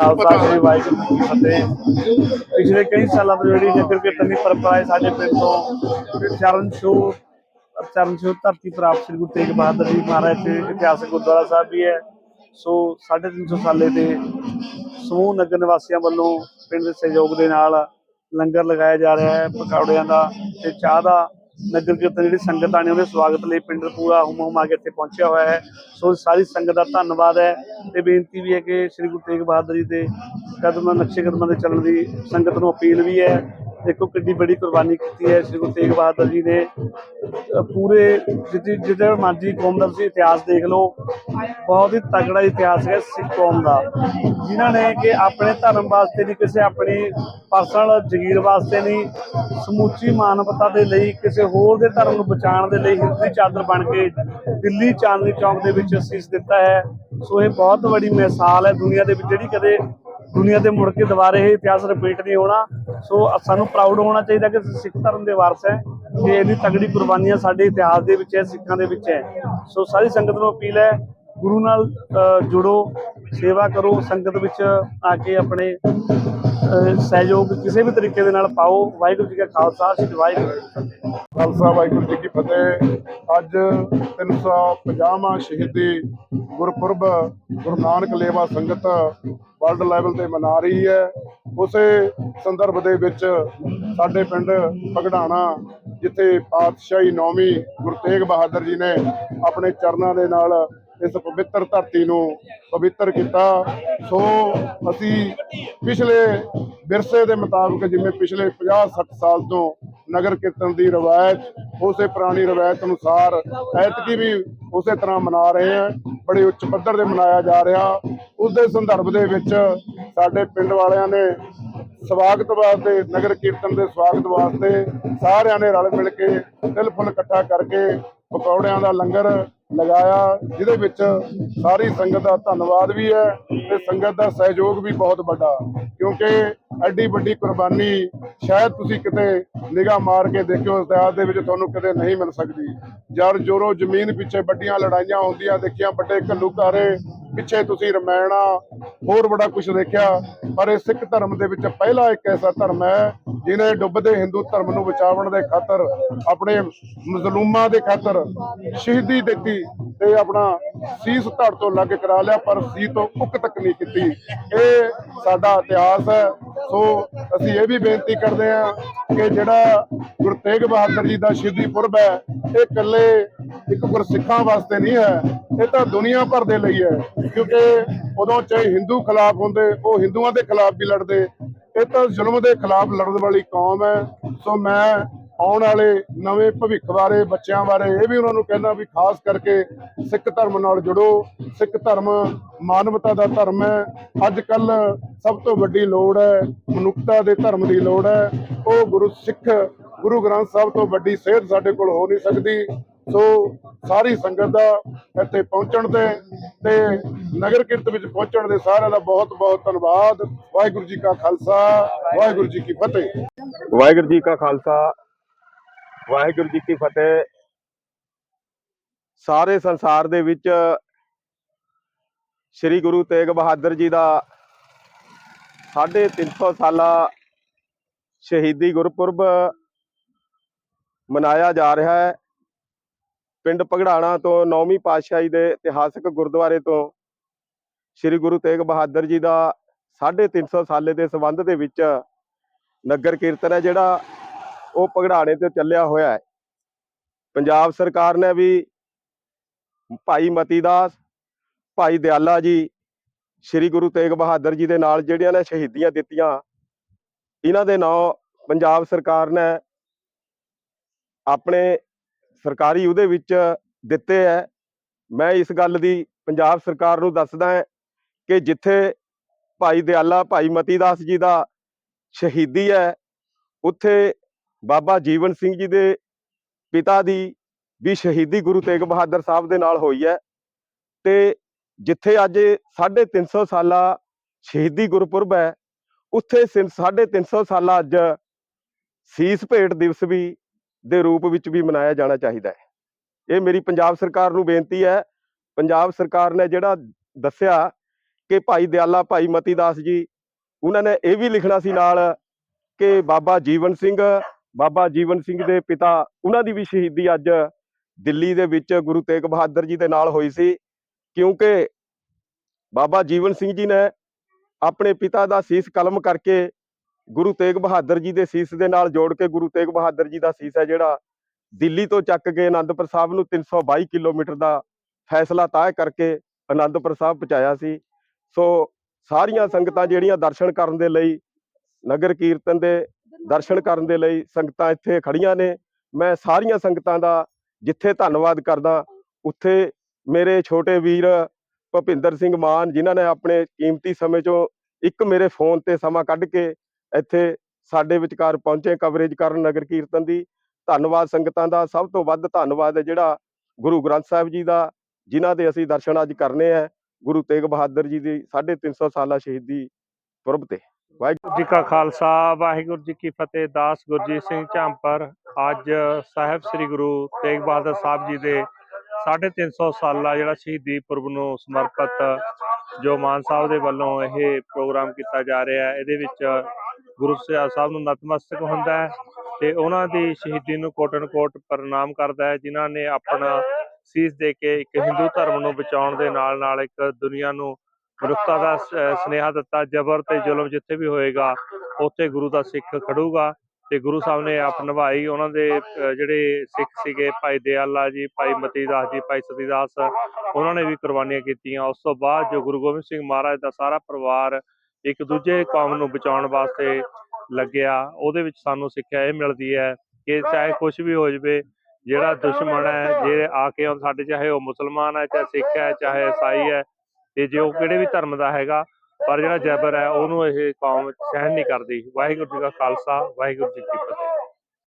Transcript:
ਖਾਲਸਾ ਸ੍ਰੀ ਵਾਹਿਗੁਰੂ ਜੀ ਕੀ ਫਤਿਹ। ਪਿਛਲੇ ਕਈ ਸਾਲਾਂ ਤੋਂ ਜਿਹੜੀ ਨਗਰ ਕੀਰਤਨ ਦੀ ਪਰੰਪਰਾ ਹੈ ਸਾਡੇ ਪਿੰਡ ਤੋਂ ਚਰਨ ਛੋਹ ਚਰਨ ਛੋਹ ਧਰਤੀ ਪ੍ਰਾਪਤ ਸ੍ਰੀ ਗੁਰੂ ਤੇਗ ਬਹਾਦਰ ਜੀ ਮਹਾਰਾਜ ਦੇ ਇਤਿਹਾਸਕ ਗੁਰਦੁਆਰਾ ਸਾਹਿਬ ਵੀ ਹੈ। ਸੋ 350 ਸਾਲੇ ਦੇ ਸਮੂਹ ਨਗਰ ਨਿਵਾਸੀਆਂ ਵੱਲੋਂ ਪਿੰਡ ਦੇ ਸਹਿਯੋਗ ਦੇ ਨਾਲ ਲੰਗਰ ਲਗਾਇਆ ਜਾ ਰਿਹਾ ਹੈ। ਪਕੌੜਿਆਂ ਦਾ ਤੇ ਚਾਹ ਦਾ ਨਗਰ ਕੀਰਤਨ ਜਿਹੜੀ ਸੰਗਤਾਂ ਨੇ ਉਹਦੇ ਸਵਾਗਤ ਲਈ ਪਿੰਡ ਪੂਰਾ ਹੁਮ ਹੁਮਾ ਕੇ ਇੱਥੇ ਪਹੁੰਚਿਆ ਹੋਇਆ ਹੈ। ਸੋ ਸਾਰੀ ਸੰਗਤ ਦਾ ਧੰਨਵਾਦ ਹੈ ਤੇ ਬੇਨਤੀ ਵੀ ਹੈ ਕਿ ਸ੍ਰੀ ਗੁਰੂ ਤੇਗ ਬਹਾਦਰ ਜੀ ਦੇ ਕਦਮਾਂ, ਨਕਸ਼ੇ ਕਦਮਾਂ ਦੇ ਚੱਲਣ ਦੀ ਸੰਗਤ ਨੂੰ ਅਪੀਲ ਵੀ ਹੈ। ਦੇਖੋ ਕਿੰਨੀ ਬੜੀ ਕੁਰਬਾਨੀ ਕੀਤੀ ਹੈ, ਸ੍ਰੀ ਗੁਰੂ ਤੇਗ ਬਹਾਦਰ ਜੀ ਨੇ। ਅਹ ਪੂਰੇ ਜਿੱਥੇ ਜਿਹੜਾ ਮਰਜ਼ੀ ਕੌਮ ਦਾ ਤੁਸੀਂ ਇਤਿਹਾਸ ਦੇਖ ਲਓ, ਬਹੁਤ ਹੀ ਤਗੜਾ ਇਤਿਹਾਸ ਹੈ ਸਿੱਖ ਕੌਮ ਦਾ। ਜਿਨ੍ਹਾਂ ਨੇ ਕਿ ਆਪਣੇ ਧਰਮ ਵਾਸਤੇ ਨਹੀਂ, ਕਿਸੇ ਆਪਣੀ ਪਰਸਨਲ ਜ਼ਗੀਰ ਵਾਸਤੇ ਨਹੀਂ, ਸਮੁੱਚੀ ਮਾਨਵਤਾ ਦੇ ਲਈ, ਕਿਸੇ ਹੋਰ ਦੇ ਧਰਮ ਨੂੰ ਬਚਾਉਣ ਦੇ ਲਈ ਹਿੰਦੀ ਚਾਦਰ ਬਣ ਕੇ ਦਿੱਲੀ ਚਾਂਦਨੀ ਚੌਕ ਦੇ ਵਿੱਚ ਅਸੀਸ ਦਿੱਤਾ ਹੈ। ਸੋ ਇਹ ਬਹੁਤ ਵੱਡੀ ਮਿਸਾਲ ਹੈ ਦੁਨੀਆ ਦੇ ਵਿੱਚ ਜਿਹੜੀ ਕਦੇ ਦੁਨੀਆ ਤੇ ਮੁੜ ਕੇ ਦੁਬਾਰੇ ਇਹ ਇਤਿਹਾਸ ਰਿਪੀਟ ਨਹੀਂ ਹੋਣਾ। ਸੋ ਸਾਨੂੰ ਪ੍ਰਾਊਡ ਹੋਣਾ ਚਾਹੀਦਾ ਕਿ ਅਸੀਂ ਸਿੱਖ ਧਰਮ ਦੇ ਵਾਰਸ ਹੈ। ਕਿ ਇਹਦੀ ਤਗੜੀ ਕੁਰਬਾਨੀਆਂ ਸਾਡੇ ਇਤਿਹਾਸ ਦੇ ਵਿੱਚ ਹੈ, ਸਿੱਖਾਂ ਦੇ ਵਿੱਚ ਹੈ। ਸੋ ਸਾਰੀ ਸੰਗਤ ਨੂੰ ਅਪੀਲ ਹੈ, ਗੁਰੂ ਨਾਲ ਜੁੜੋ, ਸੇਵਾ ਕਰੋ, ਸੰਗਤ ਵਿੱਚ ਆ ਕੇ ਆਪਣੇ ਸਹਿਯੋਗ ਕਿਸੇ ਵੀ ਤਰੀਕੇ ਦੇ ਨਾਲ ਪਾਓ। ਵਾਹਿਗੁਰੂ ਜੀ ਕਾ ਖਾਲਸਾ, ਸ੍ਰੀ ਵਾਹਿਗੁਰੂ ਜੀ ਕੀ ਫਤਿਹ। ਖਾਲਸਾ, ਵਾਹਿਗੁਰੂ ਜੀ ਕੀ ਫਤਿਹ। ਅੱਜ 350ਵਾਂ ਸ਼ਹੀਦੀ ਗੁਰਪੁਰਬ, ਗੁਰੂ ਨਾਨਕ ਲੇਵਾ ਸੰਗਤ ਵਰਲਡ ਲੈਵਲ ਤੇ ਮਨਾ ਰਹੀ ਹੈ। ਉਸੇ ਸੰਦਰਭ ਦੇ ਵਿੱਚ ਸਾਡੇ ਪਿੰਡ ਪਗੜਾਣਾ ਜਿੱਥੇ ਪਾਤਸ਼ਾਹੀ ਨੌਵੀਂ ਗੁਰੂ ਤੇਗ ਬਹਾਦਰ ਜੀ ਨੇ ਆਪਣੇ ਚਰਨਾਂ ਦੇ ਨਾਲ ਇਸ ਪਵਿੱਤਰ ਧਰਤੀ ਨੂੰ ਪਵਿੱਤਰ ਕੀਤਾ। ਸੋ ਅਸੀਂ ਪਿਛਲੇ ਵਿਰਸੇ ਦੇ ਮੁਤਾਬਕ ਜਿਵੇਂ ਪਿਛਲੇ 50 60 ਸਾਲ ਤੋਂ ਨਗਰ ਕੀਰਤਨ ਦੀ ਰਵਾਇਤ, ਉਸੇ ਪੁਰਾਣੀ ਰਵਾਇਤ ਅਨੁਸਾਰ ਐਤਕੀ ਵੀ ਉਸੇ ਤਰ੍ਹਾਂ ਮਨਾ ਰਹੇ ਹਾਂ। ਬੜੇ ਉੱਚ ਪੱਧਰ ਤੇ ਮਨਾਇਆ ਜਾ ਰਿਹਾ। ਉਸ ਦੇ ਸੰਦਰਭ ਦੇ ਵਿੱਚ ਸਾਡੇ ਪਿੰਡ ਵਾਲਿਆਂ ਨੇ ਸਵਾਗਤ ਵਾਸਤੇ, ਨਗਰ ਕੀਰਤਨ ਦੇ ਸਵਾਗਤ ਵਾਸਤੇ ਸਾਰਿਆਂ ਨੇ ਰਲ ਮਿਲ ਕੇ ਦਿਲ ਫੁੱਲ ਇਕੱਠਾ ਕਰਕੇ ਪਕੌੜਿਆਂ ਦਾ ਲੰਗਰ ਲਗਾਇਆ। ਜਿਹਦੇ ਵਿੱਚ ਸਾਰੀ ਸੰਗਤ ਦਾ ਧੰਨਵਾਦ ਵੀ ਹੈ ਤੇ ਸੰਗਤ ਦਾ ਸਹਿਯੋਗ ਵੀ ਬਹੁਤ ਵੱਡਾ। ਕਿਉਂਕਿ ਐਡੀ ਵੱਡੀ ਕੁਰਬਾਨੀ ਸ਼ਾਇਦ ਤੁਸੀਂ ਕਿਤੇ ਨਿਗਾਹ ਮਾਰ ਕੇ ਦੇਖਿਓ ਇਤਿਹਾਸ ਦੇ ਵਿੱਚ ਤੁਹਾਨੂੰ ਕਿਤੇ ਨਹੀਂ ਮਿਲ ਸਕਦੀ। ਜਰ ਜੋਰੋ ਜ਼ਮੀਨ ਪਿੱਛੇ ਵੱਡੀਆਂ ਲੜਾਈਆਂ ਹੁੰਦੀਆਂ, ਦੇਖੀਆਂ ਵੱਡੇ ਘੱਲੂਕਾਰੇ ਪਿੱਛੇ ਤੁਸੀਂ ਰਮਾਇਣਾ, ਹੋਰ ਬੜਾ ਕੁਝ ਦੇਖਿਆ, ਪਰ ਇਹ ਸਿੱਖ ਧਰਮ ਦੇ ਵਿੱਚ ਪਹਿਲਾ ਇੱਕ ਐਸਾ ਧਰਮ ਹੈ, ਜਿਹਨੇ ਡੁੱਬਦੇ ਹਿੰਦੂ ਧਰਮ ਨੂੰ ਬਚਾਉਣ ਦੇ ਖਾਤਰ, ਆਪਣੇ ਮਜ਼ਲੂਮਾਂ ਦੇ ਖਾਤਰ ਸ਼ਹੀਦੀ ਦਿੱਤੀ ਤੇ ਆਪਣਾ ਸੀਸ ਧੜ ਤੋਂ ਲੱਗ ਕਰਾ ਲਿਆ, ਪਰ ਸੀ ਤੋਂ ਉਕ ਤੱਕ ਨਹੀਂ ਕੀਤੀ। ਇਹ ਸਾਡਾ ਇਤਿਹਾਸ ਹੈ, ਸੋ ਅਸੀਂ ਇਹ ਵੀ ਬੇਨਤੀ ਕਰਦੇ ਹਾਂ ਕਿ ਜਿਹੜਾ ਗੁਰੂ ਤੇਗ ਬਹਾਦਰ ਜੀ ਦਾ ਸ਼ਹੀਦੀ ਪੁਰਬ ਹੈ, ਇਹ ਇਕੱਲੇ ਇੱਕ ਗੁਰਸਿੱਖਾਂ ਵਾਸਤੇ ਨਹੀਂ ਹੈ ਇਹ ਤਾਂ ਦੁਨੀਆ ਭਰ ਦੇ ਲਈ ਹੈ, ਕਿਉਂਕਿ ਉਦੋਂ ਚਾਹੇ ਹਿੰਦੂ ਖਿਲਾਫ ਹੁੰਦੇ, ਉਹ ਹਿੰਦੂਆਂ ਦੇ ਖਿਲਾਫ ਵੀ ਲੜਦੇ। ਇਹ ਤਾਂ ਜ਼ੁਲਮ ਦੇ ਖਿਲਾਫ ਲੜਨ ਵਾਲੀ ਕੌਮ ਹੈ। ਸੋ ਮੈਂ ਆਉਣ ਵਾਲੇ ਨਵੇਂ ਭਵਿੱਖ ਬਾਰੇ, ਬੱਚਿਆਂ ਬਾਰੇ ਇਹ ਵੀ ਉਹਨਾਂ ਨੂੰ ਕਹਿੰਦਾ ਵੀ ਖਾਸ ਕਰਕੇ ਸਿੱਖ ਧਰਮ ਨਾਲ ਜੁੜੋ। ਸਿੱਖ ਧਰਮ ਮਾਨਵਤਾ ਦਾ ਧਰਮ ਹੈ। ਅੱਜ ਕੱਲ ਸਭ ਤੋਂ ਵੱਡੀ ਲੋੜ ਹੈ, ਮਨੁੱਖਤਾ ਦੇ ਧਰਮ ਦੀ ਲੋੜ ਹੈ। ਉਹ ਗੁਰੂ ਸਿੱਖ, ਗੁਰੂ ਗ੍ਰੰਥ ਸਾਹਿਬ ਤੋਂ ਵੱਡੀ ਸੇਧ ਸਾਡੇ ਕੋਲ ਹੋ ਨਹੀਂ ਸਕਦੀ। ਸੋ ਸਾਰੀ ਸੰਗਤ ਦਾ ਇੱਥੇ ਪਹੁੰਚਣ ਤੇ ਤੇ ਨਗਰ ਕੀਰਤਨ ਵਿੱਚ ਪਹੁੰਚਣ ਦੇ ਸਾਰਿਆਂ ਦਾ ਬਹੁਤ ਬਹੁਤ ਧੰਨਵਾਦ। ਵਾਹਿਗੁਰੂ ਜੀ ਕਾ ਖਾਲਸਾ, ਵਾਹਿਗੁਰੂ ਜੀ ਕੀ ਫਤਿਹ। ਵਾਹਿਗੁਰੂ ਜੀ ਕਾ ਖਾਲਸਾ, ਵਾਹਿਗੁਰੂ ਜੀ ਕੀ ਫਤਿਹ। ਸਾਰੇ ਸੰਸਾਰ ਦੇ ਵਿੱਚ ਸ੍ਰੀ ਗੁਰੂ ਤੇਗ ਬਹਾਦਰ ਜੀ ਦਾ 350 ਸਾਲਾ ਸ਼ਹੀਦੀ ਗੁਰਪੁਰਬ ਮਨਾਇਆ ਜਾ ਰਿਹਾ ਹੈ। ਪਿੰਡ ਪਗੜਾਣਾ ਤੋਂ ਨੌਵੀਂ ਪਾਤਸ਼ਾਹੀ ਦੇ ਇਤਿਹਾਸਕ ਗੁਰਦੁਆਰੇ ਤੋਂ ਸ੍ਰੀ ਗੁਰੂ ਤੇਗ ਬਹਾਦਰ ਜੀ ਦਾ 350 ਸਾਲੇ ਦੇ ਸੰਬੰਧ ਦੇ ਵਿੱਚ ਨਗਰ ਕੀਰਤਨ ਹੈ ਜਿਹੜਾ ਉਹ ਪਗੜਾਣੇ ਤੇ ਚੱਲਿਆ ਹੋਇਆ ਹੈ। ਪੰਜਾਬ ਸਰਕਾਰ ਨੇ ਵੀ ਭਾਈ ਮਤੀ ਦਾਸ ਭਾਈ ਦਿਆਲਾ ਜੀ, ਸ੍ਰੀ ਗੁਰੂ ਤੇਗ ਬਹਾਦਰ ਜੀ ਦੇ ਨਾਲ ਜਿਹੜੀਆਂ ਨੇ ਸ਼ਹੀਦੀਆਂ ਦਿੱਤੀਆਂ, ਇਹਨਾਂ ਦੇ ਨਾਂ ਪੰਜਾਬ ਸਰਕਾਰ ਨੇ ਆਪਣੇ ਸਰਕਾਰੀ ਉਹਦੇ ਵਿੱਚ ਦਿੱਤੇ ਹੈ ਮੈਂ ਇਸ ਗੱਲ ਦੀ ਪੰਜਾਬ ਸਰਕਾਰ ਨੂੰ ਦੱਸਦਾ ਹਾਂ ਕਿ ਜਿੱਥੇ ਭਾਈ ਦਿਆਲਾ, ਭਾਈ ਮਤੀ ਦਾਸ ਜੀ ਦਾ ਸ਼ਹੀਦੀ ਹੈ ਉੱਥੇ ਬਾਬਾ ਜੀਵਨ ਸਿੰਘ ਜੀ ਦੇ ਪਿਤਾ ਦੀ ਵੀ ਸ਼ਹੀਦੀ ਗੁਰੂ ਤੇਗ ਬਹਾਦਰ ਸਾਹਿਬ ਦੇ ਨਾਲ ਹੋਈ ਹੈ ਤੇ ਜਿੱਥੇ ਅੱਜ 350 ਸਾਲਾ ਸ਼ਹੀਦੀ ਗੁਰਪੁਰਬ ਹੈ ਉੱਥੇ 350 ਸਾਲਾ ਅੱਜ ਸੀਸ ਭੇਟ ਦਿਵਸ ਵੀ ਦੇ ਰੂਪ ਵਿੱਚ ਵੀ ਮਨਾਇਆ ਜਾਣਾ ਚਾਹੀਦਾ ਹੈ। ਇਹ ਮੇਰੀ ਪੰਜਾਬ ਸਰਕਾਰ ਨੂੰ ਬੇਨਤੀ ਹੈ। ਪੰਜਾਬ ਸਰਕਾਰ ਨੇ ਜਿਹੜਾ ਦੱਸਿਆ ਕਿ ਭਾਈ ਦਿਆਲਾ, ਭਾਈ ਮਤੀ ਦਾਸ ਜੀ, ਉਹਨਾਂ ਨੇ ਇਹ ਵੀ ਲਿਖਣਾ ਸੀ ਨਾਲ ਕਿ ਬਾਬਾ ਜੀਵਨ ਸਿੰਘ, ਬਾਬਾ ਜੀਵਨ ਸਿੰਘ ਦੇ ਪਿਤਾ, ਉਹਨਾਂ ਦੀ ਵੀ ਸ਼ਹੀਦੀ ਅੱਜ ਦਿੱਲੀ ਦੇ ਵਿੱਚ ਗੁਰੂ ਤੇਗ ਬਹਾਦਰ ਜੀ ਦੇ ਨਾਲ ਹੋਈ ਸੀ। ਕਿਉਂਕਿ ਬਾਬਾ ਜੀਵਨ ਸਿੰਘ ਜੀ ਨੇ ਆਪਣੇ ਪਿਤਾ ਦਾ ਸੀਸ ਕਲਮ ਕਰਕੇ ਗੁਰੂ ਤੇਗ ਬਹਾਦਰ ਜੀ ਦੇ ਸੀਸ ਦੇ ਨਾਲ ਜੋੜ ਕੇ ਗੁਰੂ ਤੇਗ ਬਹਾਦਰ ਜੀ ਦਾ ਸੀਸ ਹੈ ਜਿਹੜਾ ਦਿੱਲੀ ਤੋਂ ਚੱਕ ਕੇ ਆਨੰਦਪੁਰ ਸਾਹਿਬ ਨੂੰ 322 ਕਿਲੋਮੀਟਰ ਦਾ ਫੈਸਲਾ ਤੈਅ ਕਰਕੇ ਆਨੰਦਪੁਰ ਸਾਹਿਬ ਪਹੁੰਚਾਇਆ ਸੀ। ਸੋ ਸਾਰੀਆਂ ਸੰਗਤਾਂ ਜਿਹੜੀਆਂ ਦਰਸ਼ਨ ਕਰਨ ਦੇ ਲਈ, ਨਗਰ ਕੀਰਤਨ ਦੇ ਦਰਸ਼ਨ ਕਰਨ ਦੇ ਲਈ ਸੰਗਤਾਂ ਇੱਥੇ ਖੜੀਆਂ ਨੇ, ਮੈਂ ਸਾਰੀਆਂ ਸੰਗਤਾਂ ਦਾ ਜਿੱਥੇ ਧੰਨਵਾਦ ਕਰਦਾ, ਉੱਥੇ ਮੇਰੇ ਛੋਟੇ ਵੀਰ ਭੁਪਿੰਦਰ ਸਿੰਘ ਮਾਨ ਜਿਨ੍ਹਾਂ ਨੇ ਆਪਣੇ ਕੀਮਤੀ ਸਮੇਂ ਚੋਂ ਇੱਕ ਮੇਰੇ ਫੋਨ ਤੇ ਸਮਾਂ ਕੱਢ ਕੇ ਇੱਥੇ ਸਾਡੇ ਵਿਚਕਾਰ ਪਹੁੰਚੇ ਕਵਰੇਜ ਕਰਨ ਨਗਰ ਕੀਰਤਨ ਦੀ। ਧੰਨਵਾਦ ਸੰਗਤਾਂ ਦਾ। ਸਭ ਤੋਂ ਵੱਧ ਧੰਨਵਾਦ ਹੈ ਜਿਹੜਾ ਗੁਰੂ ਗ੍ਰੰਥ ਸਾਹਿਬ ਜੀ ਦਾ, ਜਿਨ੍ਹਾਂ ਦੇ ਅਸੀਂ ਦਰਸ਼ਨ ਅੱਜ ਕਰਨੇ ਆ ਗੁਰੂ ਤੇਗ ਬਹਾਦਰ ਜੀ ਦੀ 350 ਸਾਲਾ ਸ਼ਹੀਦੀ ਪੁਰਬ ਤੇ। ਵਾਹਿਗੁਰੂ ਜੀ ਕਾ ਖਾਲਸਾ, ਵਾਹਿਗੁਰੂ ਜੀ ਕੀ ਫਤਿਹ। ਦਾਸ ਗੁਰਜੀਤ ਸਿੰਘ ਝਾਂਪਰ ਅੱਜ ਸਾਹਿਬ ਸ੍ਰੀ ਗੁਰੂ ਤੇਗ ਬਹਾਦਰ ਸਾਹਿਬ ਜੀ ਦੇ 350 ਸਾਲਾ ਜਿਹੜਾ ਸ਼ਹੀਦੀ ਪੁਰਬ ਨੂੰ ਸਮਰਪਿਤ ਜੋ ਮਾਨ ਸਾਹਿਬ ਦੇ ਵੱਲੋਂ ਇਹ ਪ੍ਰੋਗਰਾਮ ਕੀਤਾ ਜਾ ਰਿਹਾ ਹੈ, ਇਹਦੇ ਵਿੱਚ ਗੁਰੂ ਸਾਹਿਬ ਨੂੰ ਨਤਮਸਤਕ ਹੁੰਦਾ ਹੈ ਤੇ ਉਹਨਾਂ ਦੀ ਸ਼ਹੀਦੀ ਨੂੰ ਕੋਟਨ ਕੋਟ ਪ੍ਰਣਾਮ ਕਰਦਾ ਹੈ, ਜਿਨ੍ਹਾਂ ਨੇ ਆਪਣਾ ਸੀਸ ਦੇ ਕੇ ਇੱਕ ਹਿੰਦੂ ਧਰਮ ਨੂੰ ਬਚਾਉਣ ਦੇ ਨਾਲ ਨਾਲ ਇੱਕ ਦੁਨੀਆ ਨੂੰ ਮਨੁੱਖਤਾ ਦਾ ਸ- ਸੁਨੇਹਾ ਦਿੱਤਾ, ਜ਼ਬਰ ਤੇ ਜ਼ੁਲਮ ਜਿੱਥੇ ਵੀ ਹੋਏਗਾ, ਉੱਥੇ ਗੁਰੂ ਦਾ ਸਿੱਖ ਖੜੂਗਾ ਤੇ ਗੁਰੂ ਸਾਹਿਬ ਨੇ ਆਪ ਨਿਭਾਈ। ਉਹਨਾਂ ਦੇ ਜਿਹੜੇ ਸਿੱਖ ਸੀਗੇ, ਭਾਈ ਦਿਆਲਾ ਜੀ, ਭਾਈ ਮਤੀ ਦਾਸ ਜੀ, ਭਾਈ ਸਤੀਦਾਸ ਉਹਨਾਂ ਨੇ ਵੀ ਕੁਰਬਾਨੀਆਂ ਕੀਤੀਆਂ। ਉਸ ਤੋਂ ਬਾਅਦ ਜੋ ਗੁਰੂ ਗੋਬਿੰਦ ਸਿੰਘ ਮਹਾਰਾਜ ਦਾ ਸਾਰਾ ਪਰਿਵਾਰ ਇੱਕ ਦੂਜੇ ਕੌਮ ਨੂੰ ਬਚਾਉਣ ਵਾਸਤੇ ਲੱਗਿਆ, ਉਹਦੇ ਵਿੱਚ ਸਾਨੂੰ ਸਿੱਖਿਆ ਇਹ ਮਿਲਦੀ ਹੈ ਕਿ ਚਾਹੇ ਕੁਝ ਵੀ ਹੋ ਜਵੇ, ਜਿਹੜਾ ਦੁਸ਼ਮਣ ਹੈ, ਜੇ ਆ ਕੇ ਉਹ ਸਾਡੇ ਚਾਹੇ ਉਹ ਮੁਸਲਮਾਨ ਹੈ, ਚਾਹੇ ਸਿੱਖ ਹੈ, ਚਾਹੇ ਈਸਾਈ ਹੈ, ਤੇ ਜੇ ਉਹ ਕਿਹੜੇ ਵੀ ਧਰਮ ਦਾ ਹੈਗਾ, ਪਰ ਜਿਹੜਾ ਜ਼ਬਰ ਹੈ, ਉਹਨੂੰ ਇਹ ਕੌਮ ਸਹਿਣ ਨਹੀਂ ਕਰਦੀ। ਵਾਹਿਗੁਰੂ ਜੀ ਕਾ ਖਾਲਸਾ, ਵਾਹਿਗੁਰੂ ਜੀ ਕੀ ਫਤਿਹ।